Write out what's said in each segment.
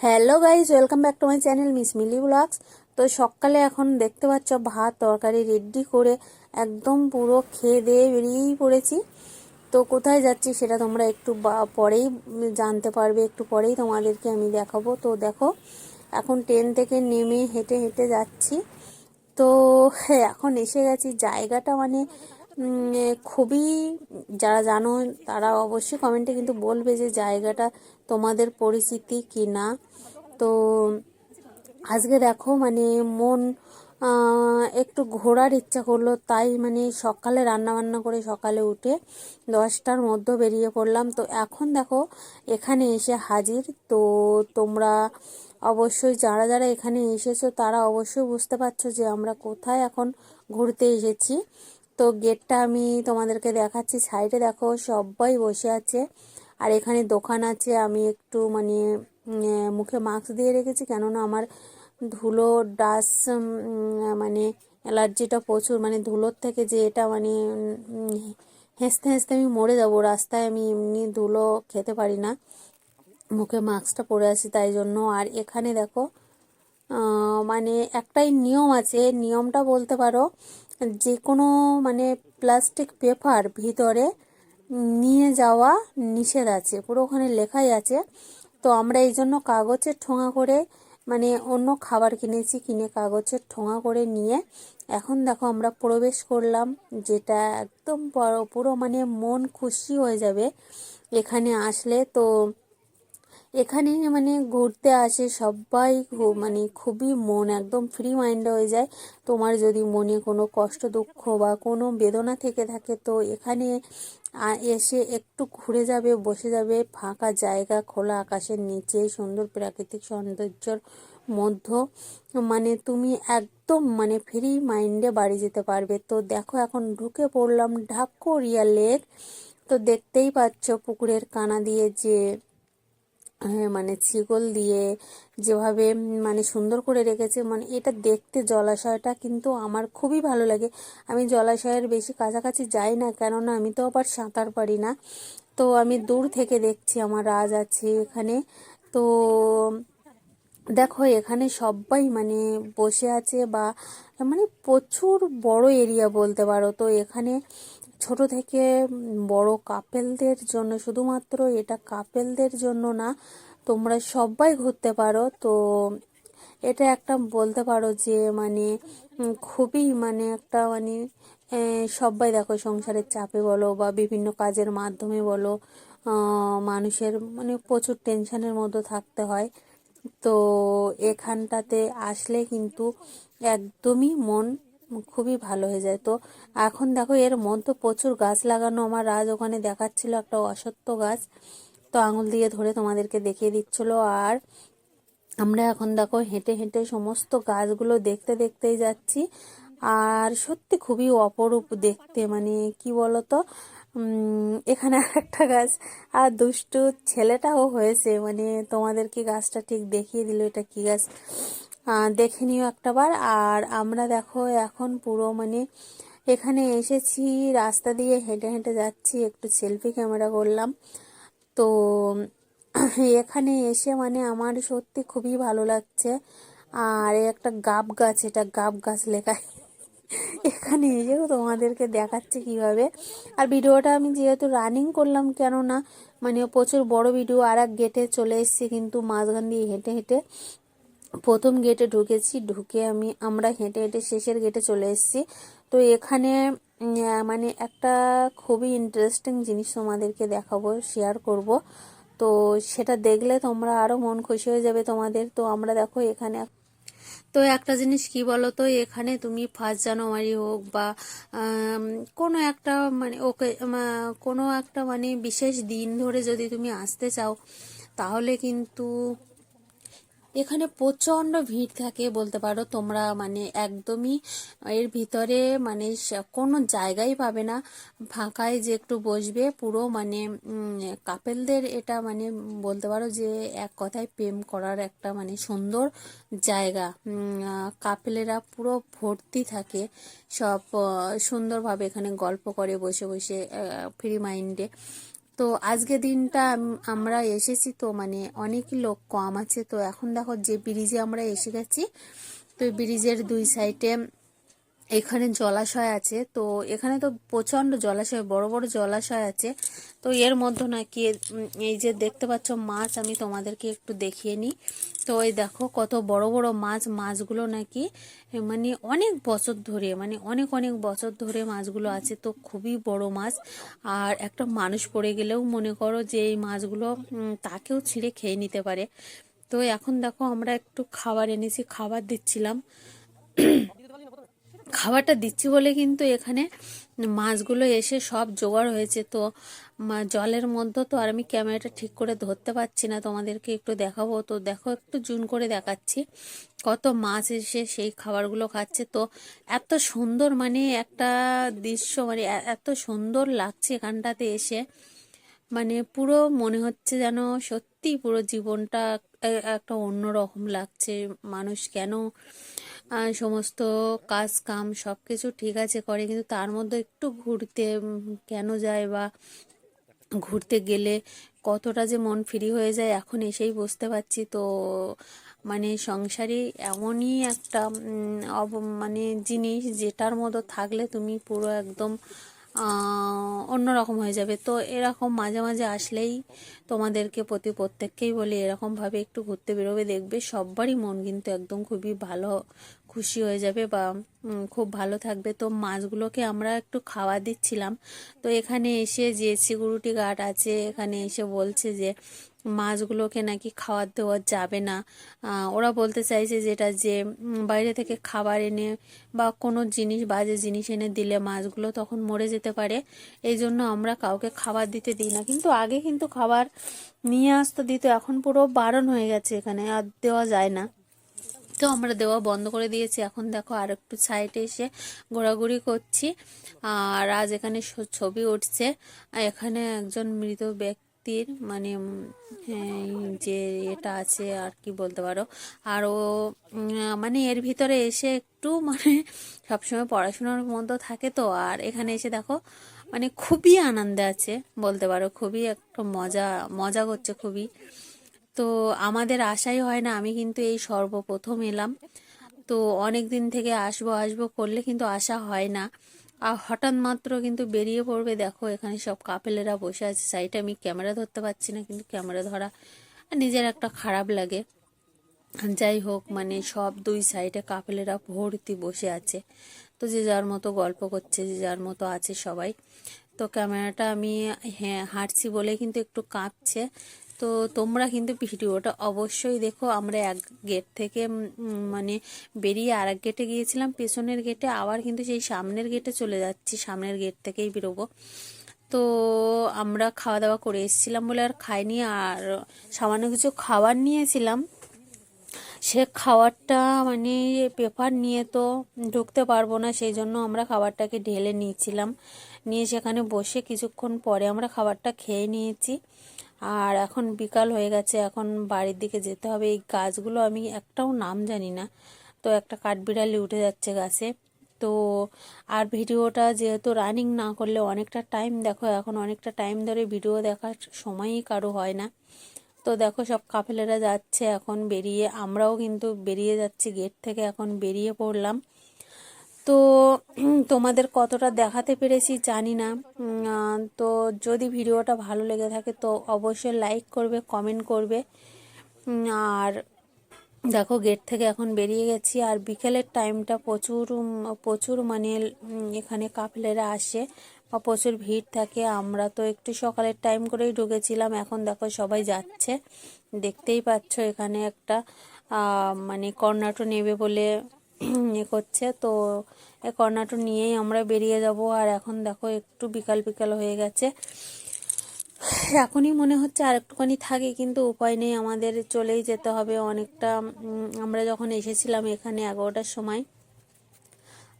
Hello guys welcome back to my channel Miss Mili vlogs তো সকালে এখন দেখতে পাচ্ছ ভাত তরকারি রেডি করে একদম পুরো খেয়ে দিয়ে বেরিয়েই পড়েছি। তো কোথায় যাচ্ছি সেটা তোমরা একটু পরেই জানতে পারবে একটু পরেই তোমাদেরকে আমি দেখাবো। তো দেখো এখন ট্রেন থেকে নেমে হেঁটে হেঁটে যাচ্ছি। তো হ্যাঁ, এখন এসে গেছি। জায়গাটা মানে খুবই যারা জানো তারা অবশ্যই কমেন্টে কিন্তু বলবে যে জায়গাটা তোমাদের পরিচিতি কি না? তো আজকে দেখো মানে মন একটু ঘোরার ইচ্ছা করল, তাই মানে সকালে রান্না বান্না করে সকালে উঠে দশটার মধ্যে বেরিয়ে পড়লাম। তো এখন দেখো, এখানে এসে হাজির। তো তোমরা অবশ্যই যারা যারা এখানে এসেছ, তারা অবশ্যই বুঝতে পারছ যে আমরা কোথায় এখন ঘুরতে এসেছি। তো গেটটা আমি তোমাদেরকে দেখাচ্ছি। সাইডে দেখো, সবাই বসে আছে। আর এখানে দোকান আছে, আমি একটু মানে মুখে মাস্ক দিয়ে রেখেছি, কেননা আমার ধুলো ডাস মানে অ্যালার্জিটা প্রচুর। মানে ধুলোর থেকে যে এটা মানে হেসতে হেসতে আমি মরে যাব, রাস্তায় আমি এমনি ধুলো খেতে পারি না। মুখে মাস্কটা পরে আছি তাই জন্য। আর এখানে দেখো মানে একটাই নিয়ম আছে নিয়মটা বলতে পারো, যে কোনো মানে প্লাস্টিক পেপার ভিতরে নিয়ে যাওয়া নিষেধ আছে, পুরো ওখানে লেখাই আছে। তো আমরা এই জন্য কাগজের ঠোঙা করে মানে অন্য খাবার কিনেছি, কিনে কাগজের ঠোঙা করে নিয়ে। এখন দেখো আমরা প্রবেশ করলাম, যেটা একদম পুরো মানে মন খুশি হয়ে যাবে এখানে আসলে। তো এখানে মানে ঘুরতে আসে সবাই মানে খুবই মন একদম ফ্রি মাইন্ড হয়ে যায়। তোমার যদি মনে কোনো কষ্ট, দুঃখ বা কোনো বেদনা থেকে থাকে, তো এখানে এসে একটু ঘুরে যাবে, বসে যাবে। ফাঁকা জায়গা, খোলা আকাশের নিচে, সুন্দর প্রাকৃতিক সৌন্দর্যর মধ্য। মানে তুমি একদম মানে ফ্রি মাইন্ডে বাড়ি যেতে পারবে। তো দেখো এখন ঢুকে পড়লাম ঢাকুরিয়া লেক। তো দেখতেই পাচ্ছ পুকুরের কানা দিয়ে যে মানে ছিগল দিয়ে যেভাবে মানে সুন্দর করে রেখেছে মানে এটা দেখতে জলাশয়টা কিন্তু আমার খুবই ভালো লাগে। আমি জলাশয়ের বেশি কাছাকাছি যাই না, কেননা আমি তো আবার সাঁতার পারি না। তো আমি দূর থেকে দেখছি আমার রাজ আছে এখানে। তো দেখো, এখানে সবাই মানে বসে আছে বা মানে প্রচুর বড় এরিয়া বলতে পারো। তো এখানে ছোট থেকে বড় কাপেলদের জন্য, শুধুমাত্র এটা কাপেলদের জন্য না, তোমরা সবাই ঘুরতে পারো। তো এটা একটা বলতে পারো যে মানে খুবই মানে একটা মানে সবাই দেখো সংসারের চাপে বলো বা বিভিন্ন কাজের মাধ্যমে বলো মানুষের মানে প্রচুর টেনশনের মধ্যে থাকতে হয়। তো এখানটাতে আসলে কিন্তু একদমই মন খুবই ভালো হয়ে যায়। তো এখন দেখো এর মধ্যে প্রচুর গাছ লাগানো। আমার রাজ ওখানে দেখাচ্ছিল একটা অসত্য গাছ। তো আঙুল দিয়ে ধরে তোমাদেরকে দেখিয়ে দিচ্ছিল। আর আমরা এখন দেখো হেঁটে হেঁটে সমস্ত গাছগুলো দেখতে দেখতেই যাচ্ছি। আর সত্যি খুবই অপরূপ দেখতে। মানে কি বলতো? এখানে একটা গাছ। আর দুষ্টু ছেলেটাও হয়েছে। মানে তোমাদেরকে গাছটা ঠিক দেখিয়ে দিল এটা কি গাছ। দেখে নিও একটাবার। আর আমরা দেখো এখন পুরো মানে এখানে এসেছি, রাস্তা দিয়ে হেঁটে হেঁটে যাচ্ছি, একটু সেলফি ক্যামেরা করলাম। তো এখানে এসে মানে আমার সত্যি খুবই ভালো লাগছে। আর একটা গাব গাছ, এটা গাব গাছ লেখা। এখানে এসেও তোমাদেরকে দেখাচ্ছে কীভাবে। আর ভিডিওটা আমি যেহেতু রানিং করলাম, কেননা মানে প্রচুর বড় ভিডিও আর এক গেটে চলে এসেছি কিন্তু মাঝখান দিয়ে হেঁটে হেঁটে। প্রথম গেটে ঢুকেছি, ঢুকে আমি, আমরা হেঁটে হেঁটে শেষের গেটে চলে এসেছি। তো এখানে মানে একটা খুবই ইন্টারেস্টিং জিনিস তোমাদেরকে দেখাবো শেয়ার করব। তো সেটা দেখলে তোমরা আরও মন খুশি হয়ে যাবে তোমাদের। তো আমরা দেখো এখানে তো একটা জিনিস কি বলো তো এখানে তুমি ফার্স্ট জানুয়ারি হোক বা কোনো একটা মানে ওকে কোনো একটা মানে বিশেষ দিন ধরে যদি তুমি আসতে চাও, তাহলে কিন্তু এখানে প্রচণ্ড ভিড় থাকে বলতে পারো। তোমরা মানে একদমই এর ভিতরে মানে কোনো জায়গাই পাবে না। ফাঁকায় যে একটু বসবে, পুরো মানে কাপেলদের এটা মানে বলতে পারো যে এক কথায় প্রেম করার একটা মানে সুন্দর জায়গা। কাপেলেরা পুরো ভর্তি থাকে। সব সুন্দরভাবে এখানে গল্প করে বসে বসে ফ্রি মাইন্ডে তো আজকে দিনটা আমরা এসেছি তো মানে অনেক লোক কম আছে। তো এখন দেখো যে ব্রিজে আমরা এসে গেছি, তো ব্রিজের দুই সাইডে এখানে জলাশয় আছে। তো এখানে তো প্রচণ্ড জলাশয়, বড় বড় জলাশয় আছে। তো এর মধ্যে নাকি এই যে দেখতে পাচ্ছ মাছ, আমি তোমাদেরকে একটু দেখিয়ে নিই। তো এই দেখো কত বড় বড় মাছ, মাছগুলো নাকি মানে অনেক বছর ধরে মানে অনেক অনেক বছর ধরে মাছগুলো আছে। তো খুবই বড় মাছ। আর একটা মানুষ পড়ে গেলেও মনে করো যে এই মাছগুলো তাকেও ছিঁড়ে খেয়ে নিতে পারে। তো এখন দেখো আমরা একটু খাবার এনেছি, খাবার দিচ্ছিলাম। খাবারটা দিচ্ছি বলে কিন্তু এখানে মাছগুলো এসে সব জোগাড় হয়েছে। তো জলের মধ্যে তো আর আমি ক্যামেরাটা ঠিক করে ধরতে পারছি না। তোমাদেরকে একটু দেখাবো। তো দেখো, একটু জুন করে দেখাচ্ছি। কত মাছ এসে সেই খাবারগুলো খাচ্ছে। তো, এত সুন্দর মানে একটা দৃশ্য মানে এত সুন্দর লাগছে এখানটাতে এসে। মানে পুরো মনে হচ্ছে যেন সত্যি পুরো জীবনটা একটা অন্যরকম লাগছে। মানুষ কেন সমস্ত কাজ, কাম সব কিছু ঠিক আছে করে, কিন্তু তার মধ্যে একটু ঘুরতে কেন যায় বা ঘুরতে গেলে কতটা যে মন ফ্রি হয়ে যায়, এখন এসেই বুঝতে পারছি। তো মানে সংসারে এমনই একটা মানে জিনিস যেটার মতো থাকলে তুমি পুরো একদম আহ, অন্যরকম হয়ে যাবে। তো এরকম মাঝে মাঝে আসলেই তোমাদেরকে প্রতি প্রত্যেককেই বলি এরকমভাবে একটু ঘুরতে বেরোবে দেখবে সবারই মন কিন্তু একদম খুবই ভালো খুশি হয়ে যাবে বা খুব ভালো থাকবে। তো মাছগুলোকে আমরা একটু খাওয়া দিচ্ছিলাম। তো এখানে এসে যে সিকিউরিটি গার্ড আছে, এখানে এসে বলছে যে, মাছগুলোকে নাকি খাবার দেওয়া যাবে না। ওরা বলতে চাইছে যেটা যে বাইরে থেকে খাবার এনে বা কোনো জিনিস, বাজে জিনিস এনে দিলে মাছগুলো তখন মরে যেতে পারে। এই জন্য আমরা কাউকে খাবার দিতে দিই না। কিন্তু আগে কিন্তু খাবার নিয়ে আসতো দিত এখন পুরো বারণ হয়ে গেছে এখানে, আর দেওয়া যায় না। তো আমরা দেওয়া বন্ধ করে দিয়েছি। এখন দেখো আর একটু সাইডে এসে ঘোরাঘুরি করছি। আর আজ এখানে ছবি উঠছে। এখানে একজন মৃত ব্যক্তির মানে যে এটা আছে আর কি বলতে পারো। আর ও মানে এর ভিতরে এসে একটু মানে সবসময় পড়াশোনার মধ্যে থাকে তো। আর এখানে এসে দেখো মানে খুবই আনন্দে আছে বলতে পারো। খুবই একটা মজা মজা করছে খুবই। তো আমাদের আশাই হয় না, আমি কিন্তু এই সর্বপ্রথম এলাম। তো অনেক দিন থেকে আসব আসব করলে কিন্তু আশা হয় না। আর হঠাৎ মাত্র কিন্তু বেরিয়ে পড়বে, দেখো এখানে সব কাপেলেরা বসে আছে। সাইডে আমি ক্যামেরা ধরতে পারছি না, কিন্তু ক্যামেরা ধরা নিজের একটা খারাপ লাগে। যাই হোক মানে সব দুই সাইডে কাপেলেরা ভর্তি বসে আছে। তো যে যার মতো গল্প করছে, যে যার মতো আছে সবাই। তো ক্যামেরাটা আমি হ্যাঁ হাঁটছি বলে কিন্তু একটু কাঁপছে। তো তোমরা কিন্তু ভিডিওটা অবশ্যই দেখো। আমরা এক গেট থেকে মানে বেরিয়ে আর এক গেটে গিয়েছিলাম, পেছনের গেটে আবার কিন্তু সেই সামনের গেটে চলে যাচ্ছি, সামনের গেট থেকেই বেরোবো। তো আমরা খাওয়া দাওয়া করে এসেছিলাম বলে আর খাইনি, আর সামান্য কিছু খাবার নিয়েছিলাম। সে খাবারটা মানে পেপার নিয়ে তো ঢুকতে পারব না, সেই জন্য আমরা খাবারটাকে ঢেলে নিয়েছিলাম। নিয়ে সেখানে বসে কিছুক্ষণ পরে আমরা খাবারটা খেয়ে নিয়েছি। আর এখন বিকাল হয়ে গেছে, এখন বাড়ির দিকে যেতে হবে। এই গাছগুলো আমি একটাও নাম জানি না। তো একটা কাঠবিড়ালি উঠে যাচ্ছে গাছে। তো আর ভিডিওটা যেহেতু রানিং না করলে অনেকটা টাইম দেখো, এখন অনেকটা টাইম ধরে ভিডিও দেখার সময়ই কারও হয় না। তো দেখো সব কাফেলেরা যাচ্ছে, এখন বেরিয়ে আমরাও কিন্তু বেরিয়ে যাচ্ছি গেট থেকে এখন বেরিয়ে পড়লাম। তো তোমাদের কতটা দেখাতে পেরেছি জানি না। তো যদি ভিডিওটা ভালো লেগে থাকে তো অবশ্যই লাইক করবে কমেন্ট করবে। আর দেখো গেট থেকে এখন বেরিয়ে গেছি আর বিকেলের টাইমটা প্রচুর প্রচুর মানে এখানে কাফেলেরা আসে বা প্রচুর ভিড় থাকে। আমরা তো একটু সকালের টাইম করেই ঢুকেছিলাম, এখন দেখো সবাই যাচ্ছে। দেখতেই পাচ্ছ এখানে একটা মানে কর্নাটো নেবে বলে এ করছে। তো এই কর্নাটো নিয়েই আমরা বেরিয়ে যাব। আর এখন দেখো একটু বিকাল বিকাল হয়ে গেছে। এখনই মনে হচ্ছে আর একটুখানি থাকি, কিন্তু উপায় নেই। আমাদের চলেই যেতে হবে অনেকটা। আমরা যখন এসেছিলাম এখানে এগারোটার সময়,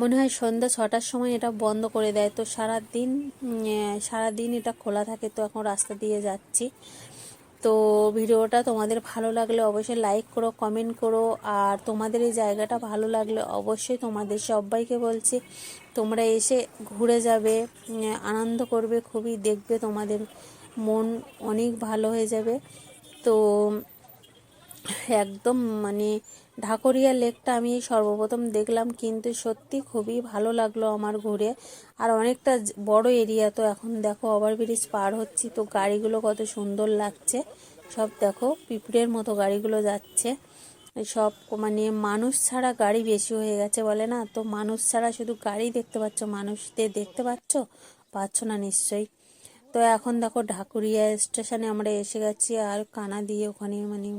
মনে হয় সন্ধ্যা ছটার সময় এটা বন্ধ করে দেয়। তো সারা দিন সারা দিন এটা খোলা থাকে। তো এখন রাস্তা দিয়ে যাচ্ছি। তো ভিডিওটা তোমাদের ভালো লাগলে অবশ্যই লাইক করো কমেন্ট করো, আর তোমাদের এই জায়গাটা ভালো লাগলে অবশ্যই তোমাদের সবাইকে বলছি, তোমরা এসে ঘুরে যাবে আনন্দ করবে, খুবই দেখবে তোমাদের মন অনেক ভালো হয়ে যাবে। তো একদম মানে ঢাকুরিয়া লেকটা আমি সর্বপ্রথম দেখলাম, কিন্তু সত্যি খুবই ভালো লাগল আমার ঘুরে। আর অনেকটা বড় এরিয়া তো এখন দেখো, ওভারব্রিজ পার হচ্ছি, তো গাড়িগুলো কত সুন্দর লাগছে। সব দেখো পিঁপড়ের মতো গাড়িগুলো যাচ্ছে। সব মানে মানুষ ছাড়া গাড়ি বেশি হয়ে গেছে বলে না? তো মানুষ ছাড়া শুধু গাড়ি দেখতে পাচ্ছ, মানুষদের দেখতে পাচ্ছ? পাচ্ছ না নিশ্চয়ই। তো এখন দেখো, ঢাকুরিয়া স্টেশনে আমরা এসে গেছি, আর কানা দিয়ে ওখানে মানে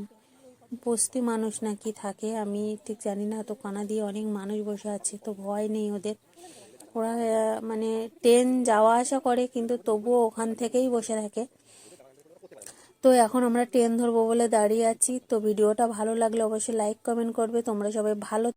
বস্তি মানুষ নাকি থাকে, আমি ঠিক জানি না। তো কানা দিয়ে অনেক মানুষ বসে আছে, তো ভয় নেই ওদের। ওরা মানে ট্রেন যাওয়া আসা করে, কিন্তু তবুও ওখান থেকেই বসে থাকে। তো এখন আমরা ট্রেন ধরবো বলে দাঁড়িয়ে আছি। তো ভিডিওটা ভালো লাগলে অবশ্যই লাইক কমেন্ট করবে। তোমরা সবাই ভালো